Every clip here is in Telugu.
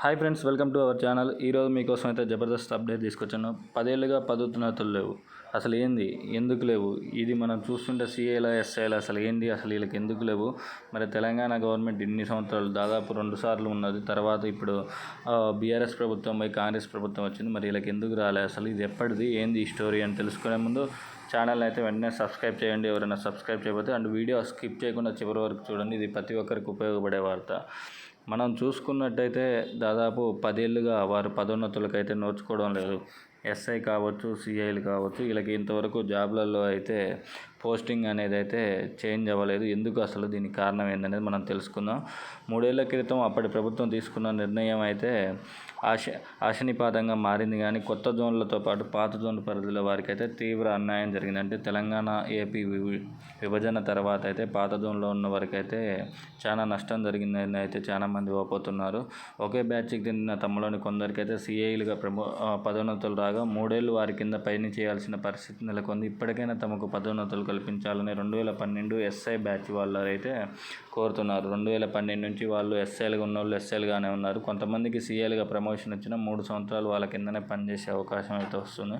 Hi friends welcome to our channel. ఈరోజు మీకోసం అయితే జబర్దస్త్ అప్డేట్ తీసుకొచ్చాను. పదేళ్ళుగా పదోన్నతులు లేవు. అసలు ఏంది? ఎందుకు లేవు? ఇది మనం చూస్తుంటే సీఏలా ఎస్ఐలా అసలు ఏంది? అసలు వీళ్ళకి ఎందుకు లేవు? మరి తెలంగాణ గవర్నమెంట్ ఇన్ని సంవత్సరాలు దాదాపు రెండు సార్లు ఉన్నది. తర్వాత ఇప్పుడు బీఆర్ఎస్ ప్రభుత్వం పోయి కాంగ్రెస్ ప్రభుత్వం వచ్చింది. మరి వీళ్ళకి ఎందుకు రాలే? అసలు ఇది ఎప్పటిది? ఏంది ఈ స్టోరీ అని తెలుసుకునే ముందు ఛానల్ అయితే వెంటనే సబ్స్క్రైబ్ చేయండి. ఎవరైనా సబ్స్క్రైబ్ చేయకపోతే అండ్ వీడియో స్కిప్ చేయకుండా చివరి వరకు చూడండి. ఇది ప్రతి ఒక్కరికి ఉపయోగపడే వార్త. మనం చూసుకున్నట్టయితే దాదాపు పదేళ్ళుగా వారు పదోన్నతులకైతే నోచుకోవడం లేదు. ఎస్ఐ కావచ్చు సిఐలు కావచ్చు వీళ్ళకి ఇంతవరకు జాబ్లలో అయితే పోస్టింగ్ అనేది అయితే చేంజ్ అవ్వలేదు. ఎందుకు అసలు దీనికి కారణం ఏందనేది మనం తెలుసుకుందాం. మూడేళ్ళ క్రితం అప్పటి ప్రభుత్వం తీసుకున్న నిర్ణయం అయితే ఆశ ఆశనిపాతంగా మారింది కానీ కొత్త జోన్లతో పాటు పాత జోన్ల పరిధిలో వారికి అయితే తీవ్ర అన్యాయం జరిగింది. అంటే తెలంగాణ ఏపీ విభజన తర్వాత అయితే పాత జోన్లో ఉన్న వారికైతే చాలా నష్టం జరిగిందని అయితే చాలా మంది ఓపోతున్నారు ఒకే బ్యాచ్కి చెందిన తమ్ములోని కొందరికైతే సిఐలుగా ప్రమో పదోన్నతులు రాగా మూడేళ్ళు వారి కింద పైన చేయాల్సిన పరిస్థితి నెలకొంది. ఇప్పటికైనా తమకు పదోన్నతులు కల్పించాలని రెండు వేల పన్నెండు ఎస్ఐ బ్యాచ్ వాళ్ళు అయితే కోరుతున్నారు. రెండు వేల పన్నెండు నుంచి వాళ్ళు ఎస్ఐలుగా ఉన్న వాళ్ళు ఎస్ఐలుగానే ఉన్నారు. కొంతమందికి సీఏలుగా ప్రమోషన్ వచ్చిన మూడు సంవత్సరాలు వాళ్ళ కిందనే పనిచేసే అవకాశం అయితే వస్తుంది.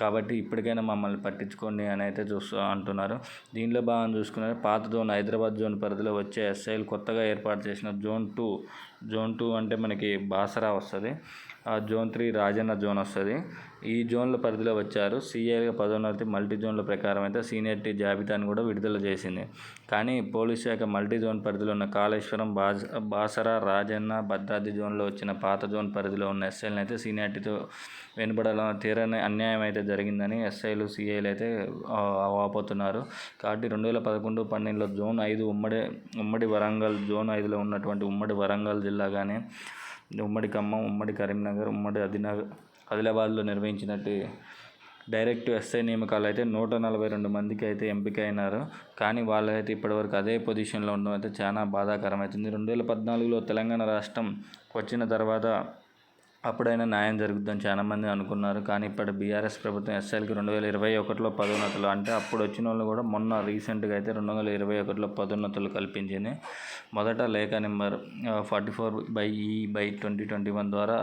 కాబట్టి ఇప్పటికైనా మమ్మల్ని పట్టించుకోండి అని అయితే చూస్తూ అంటున్నారు. దీనిలో భాగం చూసుకున్నారు పాత జోన్ హైదరాబాద్ జోన్ పరిధిలో వచ్చే ఎస్ఐలు కొత్తగా ఏర్పాటు చేసిన జోన్ టూ జోన్ టూ అంటే మనకి బాసరా వస్తుంది. జోన్ త్రీ రాజన్న జోన్ వస్తుంది. ఈ జోన్ల పరిధిలో వచ్చారు. సీఏగా పదోన్నతి మల్టీ జోన్ల ప్రకారం అయితే సీనియర్టీ జాబితాను కూడా విడుదల చేసింది. కానీ పోలీస్ శాఖ మల్టీ జోన్ పరిధిలో ఉన్న కాళేశ్వరం బాస్ బాసరా రాజన్న భద్రాద్రి జోన్లో వచ్చిన పాత జోన్ పరిధిలో ఉన్న ఎస్ఐలను అయితే సీనియార్టీతో వెనుబడడం తీరని అన్యాయం అయితే జరిగిందని ఎస్ఐలు సిఐలు అయితే వాపోతున్నారు. కాబట్టి రెండు వేల పదకొండు పన్నెండులో జోన్ ఐదు ఉమ్మడి ఉమ్మడి వరంగల్ జోన్ ఐదులో ఉన్నటువంటి ఉమ్మడి వరంగల్ జిల్లా కానీ ఉమ్మడి ఖమ్మం ఉమ్మడి కరీంనగర్ ఉమ్మడి అదినగర్ ఆదిలాబాద్లో నిర్వహించినట్టు డైరెక్ట్ ఎస్ఐ నియామకాలు అయితే నూట నలభై రెండు మందికి అయితే ఎంపిక అయినారు కానీ వాళ్ళైతే ఇప్పటివరకు అదే పొజిషన్లో ఉండడం అయితే చాలా బాధాకరం అవుతుంది రెండు వేల పద్నాలుగులో తెలంగాణ రాష్ట్రం వచ్చిన తర్వాత అప్పుడైనా న్యాయం జరుగుతుందని చాలామంది అనుకున్నారు. కానీ ఇప్పటి బీఆర్ఎస్ ప్రభుత్వం ఎస్ఎల్కి రెండు వేల ఇరవై ఒకటిలో పదోన్నతులు అంటే అప్పుడు వచ్చిన వాళ్ళు కూడా మొన్న రీసెంట్గా అయితే రెండు వేల ఇరవై ఒకటిలో పదోన్నతులు కల్పించింది. మొదట లేఖ నెంబర్ ఫార్టీ ఫోర్ బై ఈ బై ట్వంటీ ట్వంటీ వన్ ద్వారా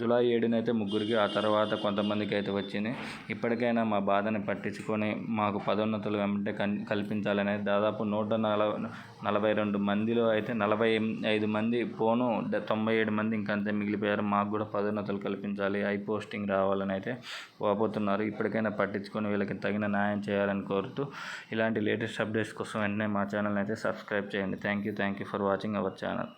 జూలై ఏడునైతే ముగ్గురికి ఆ తర్వాత కొంతమందికి అయితే వచ్చింది. ఇప్పటికైనా మా బాధని పట్టించుకొని మాకు పదోన్నతులు వెంబటే కల్పించాలని దాదాపు నూట నలభై నలభై రెండు మందిలో అయితే నలభై ఐదు మంది పోను తొంభై ఏడు మంది ఇంకంతే మిగిలిపోయారు. మాకు కూడా పదోన్నతులు కల్పించాలి హై పోస్టింగ్ రావాలని అయితే పోతున్నారు ఇప్పటికైనా పట్టించుకొని వీళ్ళకి తగిన న్యాయం చేయాలని కోరుతూ ఇలాంటి లేటెస్ట్ అప్డేట్స్ కోసం వెంటనే మా ఛానల్ని అయితే సబ్స్క్రైబ్ చేయండి. Thank you thank you for watching our channel.